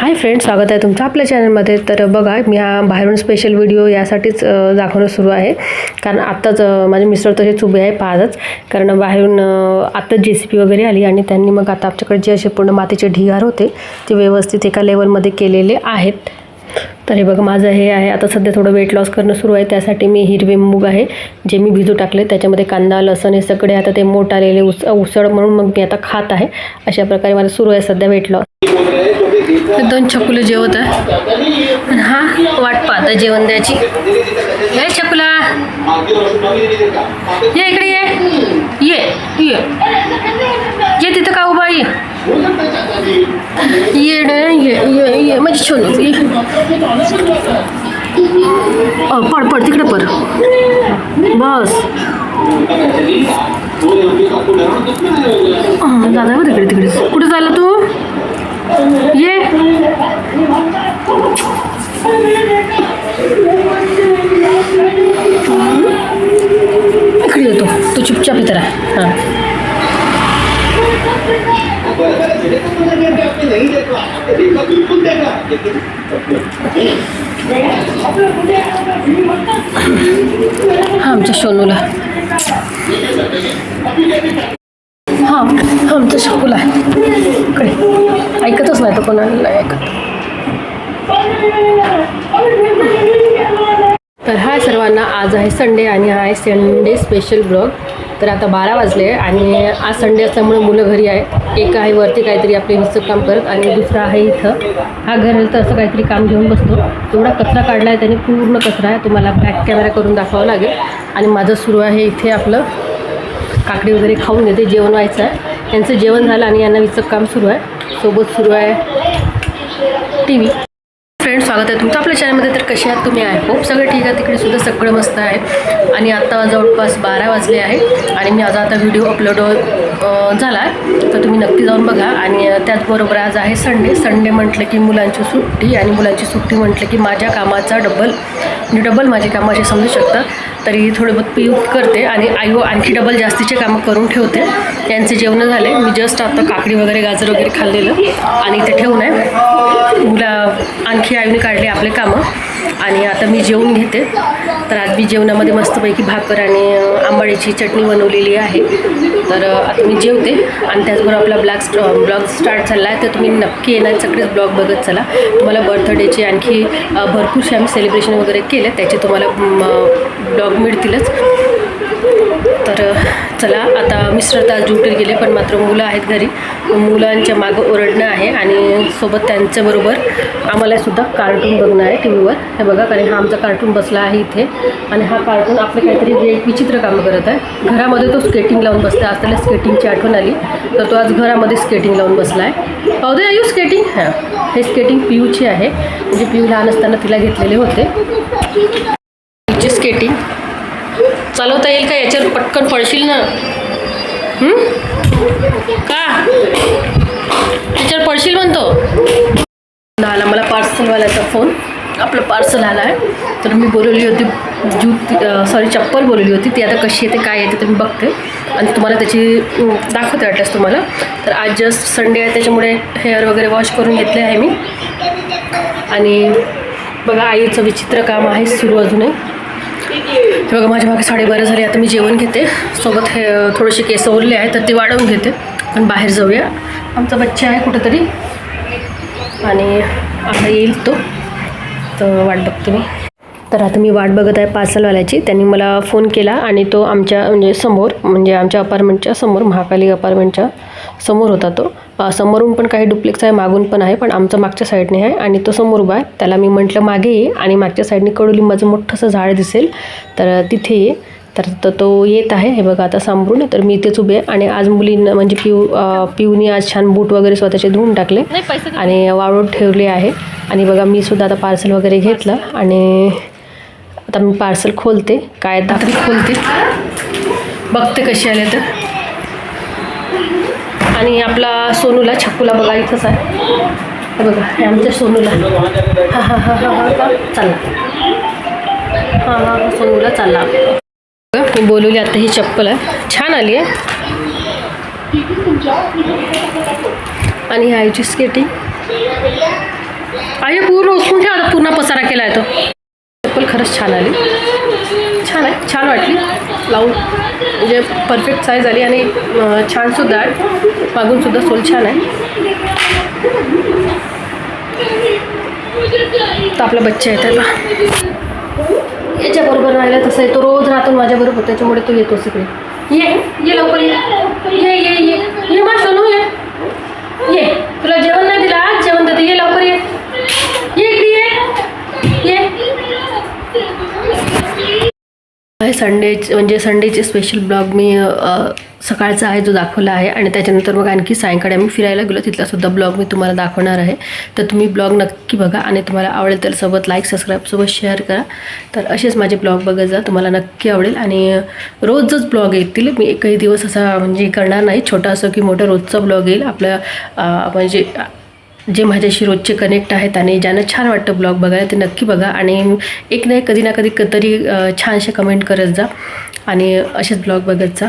Hi friend स्वागत आहे तुमचं आपल्या चॅनलमध्ये तर बघा मी हा बाहेरून स्पेशल व्हिडिओ यासाठीच दाखवणं सुरू आहे. कारण आत्ताच माझे मिस्टर तसेच उभे आहे पाहतच कारण बाहेरून आत्ताच जे सी पी वगैरे आली आणि त्यांनी मग आता आमच्याकडे जे असे पूर्ण मातीचे ढिगार होते ते व्यवस्थित एका लेवलमध्ये केलेले आहेत. तर हे बघा माझं हे आहे. आता सध्या थोडं वेट लॉस करणं सुरू आहे. त्यासाठी मी हिरवे मूग आहे जे मी भिजू टाकले. त्याच्यामध्ये कांदा लसण हे सगळे आता ते मोठ आलेले उस उसळ म्हणून मग मी आता खात आहे. अशा प्रकारे मला सुरू आहे सध्या वेट लॉस दोन छकुलं जेवत आहे. हा वाट पाहता जेवण द्यायची. हे छकुला. ये इकडे ये. ये ये. ये तिथं का उभा ये ये ये ये ये. म्हणजे छोनू ये. अ, पड पड तिकडे पड. बस. दादा तिकडे तिकडे. कुठे हां हा आमच्या सोनूला. हा हा आमचा आहे इकडे. ऐकतच नाही तो कोणाला नाही ऐकत. तर हाय सर्वांना आज आहे संडे आणि हा आहे संडे स्पेशल ब्लॉग. तर आता बारा वाजले आणि आज संडे असल्यामुळे मुलं घरी आहे. एक आहे वरती काहीतरी आपले हिचं काम करत आणि दुसरा आहे इथं. हा घर तर असं काहीतरी काम घेऊन बसतो. एवढा कचरा काढला आहे त्याने पूर्ण कचरा आहे. तुम्हाला बॅक कॅमेरा करून दाखवावा लागेल. आणि माझं सुरू आहे इथे आपलं काकडी वगैरे खाऊन घेते जेवण व्हायचं आहे. त्यांचं जेवण झालं आणि यांना विचं काम सुरू आहे. सोबत सुरू आहे टी व्ही फ्रेंड स्वागत आहे तुमचं आपल्या चॅनलमध्ये तर कसे आहात तुम्ही? आहे होप सगळं ठीक आहे. तिकडे सुद्धा सगळं मस्त आहे. आणि आत्ता जवळपास बारा वाजले आहे. आणि मी आज आता व्हिडिओ अपलोड झाला आहे. तर तुम्ही नक्की जाऊन बघा. आणि त्याचबरोबर आज आहे संडे संडे म्हटलं की मुलांची सुट्टी आणि मुलांची सुट्टी म्हटलं की माझ्या कामाचा डबल मी डबल माझी कामं असे समजू शकता. तरी थोडे बहुत पी करते आणि आई आणखी डबल जास्तीचे कामं करून ठेवते. त्यांचे जेवणं झाले. मी जस्ट आता काकडी वगैरे गाजर वगैरे खाल्लेलं. आणि ते ठेवून आहे. आणखी आईने काढले आपले कामं. आणि आता मी जेवून घेते. तर आज मी जेवणामध्ये मस्तपैकी भाकर आणि अ, आंबाडीची चटणी बनवलेली आहे. तर आता मी जेवते. आणि त्याचबरोबर आपला ब्लॅक ब्लॉग स्टार्ट झाला आहे तर तुम्ही नक्की येणार सगळेच ब्लॉग बघत चला. तुम्हाला बर्थडेचे आणखी भरपूरसे आम्ही सेलिब्रेशन वगैरे केले. त्याचे तुम्हाला ब्लॉग मिळतीलच. तर चला आता मिस्टर तर आज ड्युटीला गेले पण मात्र मुलं आहेत घरी. मुलांच्या मागं ओरडणं आहे आणि सोबत त्यांच्याबरोबर आम्हालासुद्धा कार्टून बघणं आहे टी व्हीवर हे बघा कारण हा आमचा कार्टून बसला आहे इथे. आणि हा कार्टून आपलं काहीतरी जे विचित्र कामं करत आहे. घरामध्ये तो स्केटिंग लावून बसला आज त्याला स्केटिंगची आठवण आली. तर तो आज घरामध्ये स्केटिंग लावून बसला आहे. पाहू आयू स्केटिंग? हां. हे स्केटिंग पियूची आहे. म्हणजे पियू लहान असताना तिला घेतलेले होते. स्केटिंग. चालवता येईल का? याच्यावर पटकन पडशील ना. का? याच्यावर पडशील म्हणतो. आला मला पार्सलवाल्याचा फोन. आपलं पार्सल आला आहे तर मी बोलवली होती जूत सॉरी चप्पल बोलवली होती. ती आता कशी येते काय येते ते मी बघते. आणि तुम्हाला त्याची दाखवते वाटल्यास तुम्हाला. तर आज जस्ट संडे आहे त्याच्यामुळे हेअर वगैरे वॉश करून घेतले आहे मी. आणि बघा आईचं विचित्र काम आहे सुरू अजूनही. हे बघा माझ्या मागे साडेबारा झाले. आता मी जेवण घेते. सोबत हे थोडेसे केस ओरले आहे तर ते वाढवून घेते. पण बाहेर जाऊया. आमचा बच्चा आहे कुठंतरी. आणि आता येईल तो. तर वाट बघते मी. तर आता मी वाट बघत आहे पार्सलवाल्याची. त्यांनी मला फोन केला आणि तो आमच्या म्हणजे समोर म्हणजे आमच्या अपार्टमेंटच्या समोर महाकाली अपार्टमेंटच्या समोर होता तो. समोरून पण काही डुप्लेक्स आहे मागून पण आहे पण आमचा मागच्या साईडने आहे आणि तो समोर उभा आहे. त्याला मी म्हटलं मागे ये. आणि मागच्या साईडने कडुलिंबाचं मोठंसं झाड दिसेल. तर तिथे ये. तर तो येत आहे. हे बघा आता सांभाळून तर मी इथेच उभे आहे. आणि आज मुलींना म्हणजे पिऊ पिऊनी आज छान बूट वगैरे स्वतःचे धुवून टाकले. आणि वाळून ठेवले आहे. आणि बघा मी सुद्धा आता पार्सल वगैरे घेतलं. आणि आता मी पार्सल खोलते. काय दाखली खोलते बघते कशी आले तर. आणि आपला सोनूला छक्कूला बघा इथंच आहे. हे बघा हे आमच्या सोनूला. हा हा हा हा हा चालला. हां हां सोनूला चालला बघा, मी बोलवली आता ही चप्पल आहे. छान आली आहे. आणि आईची स्केटिंग आई पूर्ण उचकून ठेवा पूर्ण पसारा केला आहे तो. चप्पल खरंच छान आली. छान आहे. छान वाटली. लावून म्हणजे परफेक्ट साईज आली आणि छानसुद्धा आहे. मागूनसुद्धा सोल छान आहे. तर आपला बच्चा येत आहे बा याच्याबरोबर राहिला तसं आहे. तो रोज राहतो माझ्याबरोबर त्याच्यामुळे तो येतो सगळे. ये ये लवकर ये ये ये ये मा सोनू ये ये तुला जेवण नाही दिलं आज जेवण देते ये लवकर ये ये इकडे ये ये आहे संडे म्हणजे संडेचे स्पेशल ब्लॉग मी सकाळचा आहे जो दाखवला आहे. आणि त्याच्यानंतर मग आणखी सायंकाळी आम्ही फिरायला गेलो. तिथलासुद्धा ब्लॉग मी तुम्हाला दाखवणार आहे. तर तुम्ही ब्लॉग नक्की बघा आणि तुम्हाला आवडेल तर सोबत लाईक सबस्क्राईब सोबत शेअर करा. तर असेच माझे ब्लॉग बघत जा. तुम्हाला नक्की आवडेल. आणि रोजच ब्लॉग येतील. मी एकही दिवस असा म्हणजे करणार नाही. छोटा असो की मोठा रोजचा ब्लॉग येईल. आपलं म्हणजे जे माझ्याशी रोजचे कनेक्ट आहेत आणि ज्यांना छान वाटतं ब्लॉग बघायला ते नक्की बघा आणि एक नाही कधी ना कधी क- तरी छानशे छानसे कमेंट करत जा आणि असेच ब्लॉग बघत जा.